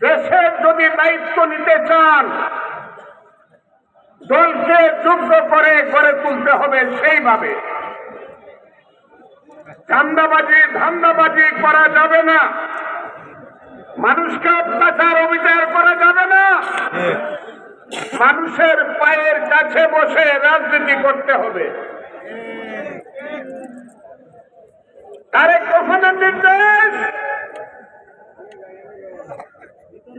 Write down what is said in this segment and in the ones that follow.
দেশের যদি দায়িত্ব নিতে চান, দলকে যুদ্ধ করে গড়ে তুলতে হবে সেইভাবে। চান্দাবাজি, ধান্দাবাজি করা যাবে না। মানুষকে অত্যাচার, অবিচার করা যাবে না। মানুষের পায়ের কাছে বসে রাজনীতি করতে হবে তারেক রহমানের নির্দেশ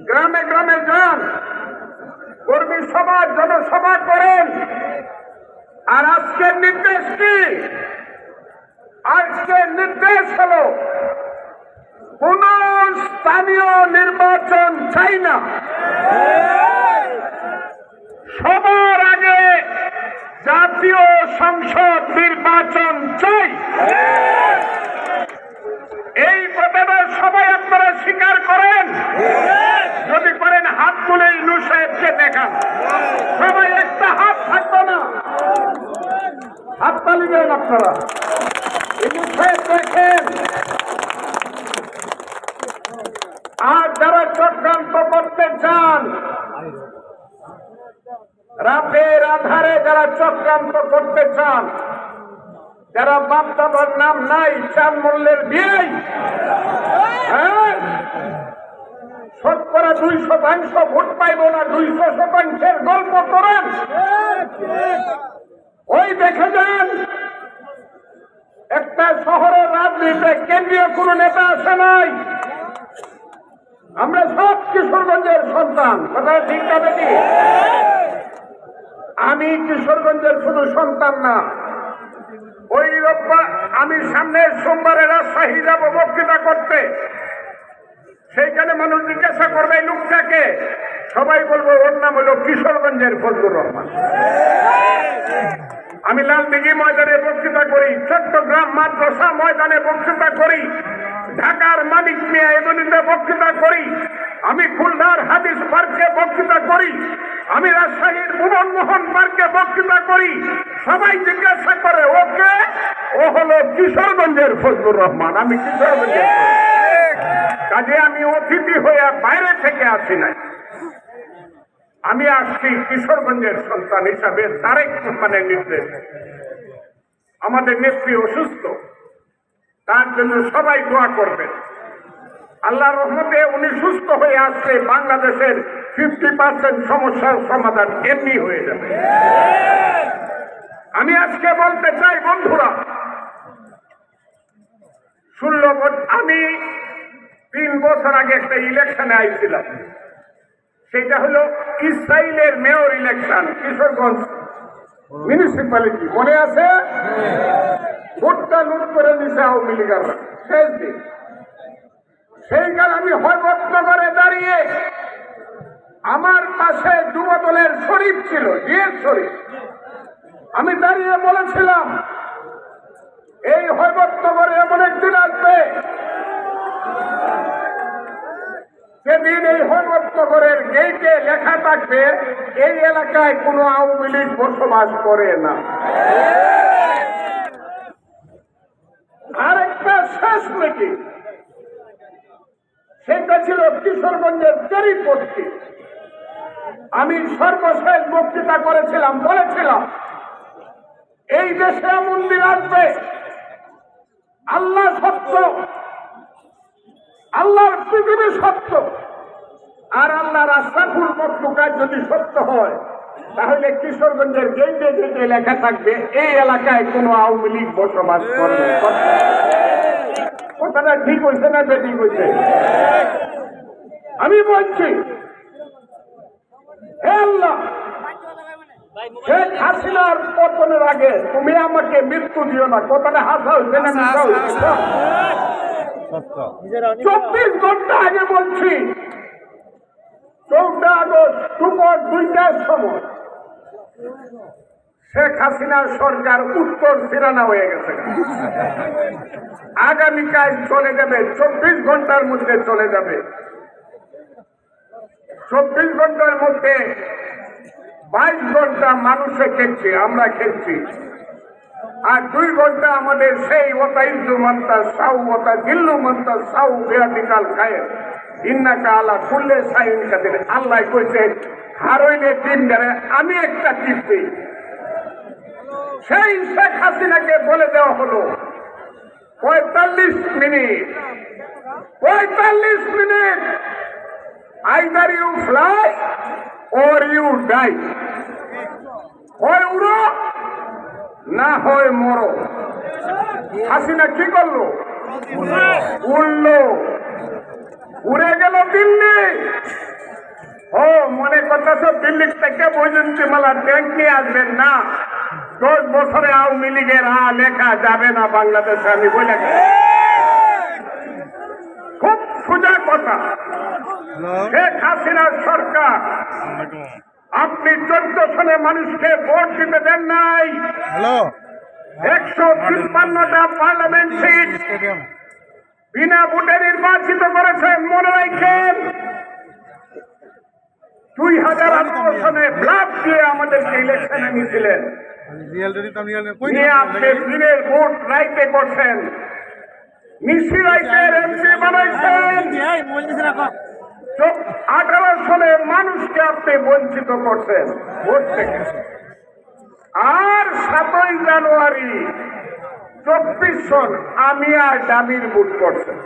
গ্রামে গ্রামে যান কর্মী সভা জনসভা করেন আর আজকের নির্দেশ কি আজকের নির্দেশ হলো কোন স্থানীয় চাই না। সবার আগে জাতীয় সংসদ নির্বাচন চাই। এই কথাটা সবাই আপনারা স্বীকার করেন। যদি করেন হাত তুলে ইনু সাহেবকে দেখান। সবাই একটা হাত থাকবে না। হাত তালি দেন আপনারা। ইনু সাহেব দেখেন আর যারা চক্রান্ত করতে চান রাতের আধারে যারা চক্রান্ত চান যারা বাপ দাদার নাম নাই, চার মূল্যের বিয়ে। শতকরা দুই শতাংশ ভোট পাইব না দুইশো শতাংশের গল্প করেন। ওই দেখে যান, একটা শহরের রাজনীতিতে কেন্দ্রীয় কোন নেতা আসে নাই। আমরা সব কিশোরগঞ্জের সন্তান, কথা ঠিক বেটি? আমি কিশোরগঞ্জের শুধু সন্তান না। ওই আমি সামনের সোমবারে রাজশাহী যাব বক্তৃতা করতে। সেইখানে মানুষ জিজ্ঞাসা করবে, এই লোকটাকে? সবাই বলব, ওর নাম হলো কিশোরগঞ্জের ফজলুর রহমান। আমি লালদিঘি ময়দানে বক্তৃতা করি, চট্টগ্রাম মাদ্রাসা ময়দানে বক্তৃতা করি, ঢাকার মানিক মিয়া এমনিতে বক্তৃতা করি, আমি খুলনার হাদিস পার্কে বক্তৃতা করি। আমি রাজশাহীর ভুবন মোহন পার্কে বক্তৃতা করি। সবাই জিজ্ঞাসা করে, ওকে? ও হলো কিশোরগঞ্জের ফজলুর রহমান। আমি কিশোরগঞ্জের কাজে আমি অতিথি হয়ে বাইরে থেকে আসি নাই। আমি আসছি কিশোরগঞ্জের সন্তান হিসাবে তারেক রহমানের নির্দেশ। আমাদের নেত্রী অসুস্থ। তার জন্য সবাই দোয়া করবেন। আল্লাহ রহমতে উনি সুস্থ হয়ে আসছে বাংলাদেশের ফিফটি পার্সেন্ট সমস্যার সমাধান এমনি হয়ে যাবে। আমি আজকে বলতে চাই, বন্ধুরা, ষোলো আমি তিন বছর আগে একটা ইলেকশনে আইছিলাম। সেটা হলো ইসরায়েলের মেয়র ইলেকশন কিশোরগঞ্জ মিউনিসিপ্যালিটি মনে আছে? ভোটটা লুট করে দিছে আওয়ামী লীগাররা শেষ দিন। সেইখানে আমি দাঁড়িয়ে আমার পাশে যুব দলের শরীফ শরীফ আমি দাঁড়িয়ে বলেছিলাম, এই হরভক্তগরে এমন একদিন আসবে সেদিন এই হরভক্তগরের গেইটে লেখা থাকবে, এই এলাকায় কোনো আওয়ামী লীগ বসবাস করে না। আরেকটা শেষ মিটিং, সেটা ছিল কিশোরগঞ্জের চরিপট্টি আমি সর্বশেষ বক্তৃতা করেছিলাম, বলেছিলাম, এই দেশে মন্দির আসবে আল্লাহ সত্য, আল্লাহর পৃথিবী সত্য, আর আল্লাহ রাস্তাফুল মতলুকার যদি সত্য হয়, তাহলে কিশোরগঞ্জের গেটে গেটে লেখা থাকবে, এই এলাকায় কোনো আওয়ামী লীগ বসবাস করবে কথাটা ঠিক হয়েছে না বেঠিক হয়েছে আমি বলছি শেখ হাসিনার পতনের আগে তুমি আমাকে মৃত্যু দিও না। কথাটা হাসা হয়েছে না চব্বিশ ঘণ্টা আগে বলছি চৌঠা আগস্ট দুপুর দুইটার সময় শেখ হাসিনার সরকার উত্তর সিরানা হয়ে গেছে। আগামীকাল চলে যাবে চব্বিশ ঘণ্টার মধ্যে চলে যাবে। চব্বিশ ঘণ্টার মধ্যে বাইশ ঘণ্টা মানুষে খেলছে, আমরা খেলছি। আর দুই ঘণ্টা আমাদের সেই ওতা ইন্দু মন্তা, সাউ ওতা দিল্লু মন্তা, সাউ বিরাটিকাল খায় ইন্নাকা আলা কুল্লে সাইন কাদের। আল্লাহ কইছে হারইলে তিন ধরে আমি একটা টিপ দিই। সেই শেখ হাসিনাকে বলে দেওয়া হলো, পঁয়তাল্লিশ মিনিট পঁয়তাল্লিশ minute either you fly or you die হয় উড়ো, না হয় মরো। হাসিনা কি করল? উড়লো। উড়ে গেল দিল্লি। ও, মনে করতেছ দিল্লি থেকে বৈজন্তী মালার ব্যাংক নিয়ে আসবেন না? দশ বছরে আওয়ামী লীগের আ লেখা যাবে না বাংলাদেশে, আমি বলে গেছি। খুব সোজা কথা শেখ হাসিনার সরকার আপনি চোদ্দ সনে মানুষকে ভোট দিতে দেন নাই। হ্যালো। একশো তিপ্পান্নটা পার্লামেন্ট সিট বিনা ভোটে নির্বাচিত করেছেন মনে রাখেন। দুই হাজার আঠারো সনে ব্লাফ দিয়ে আমাদেরকে ইলেকশনে নিয়েছিলেন। আপনি দিনের ভোট রাইতে করছেন। নিশি রাইতের এমপি বানাইছেন। আঠারো সালে মানুষকে আপনি বঞ্চিত করছেন আর সাতই জানুয়ারি, চব্বিশ সন আমি আর ডামির বুট করছেন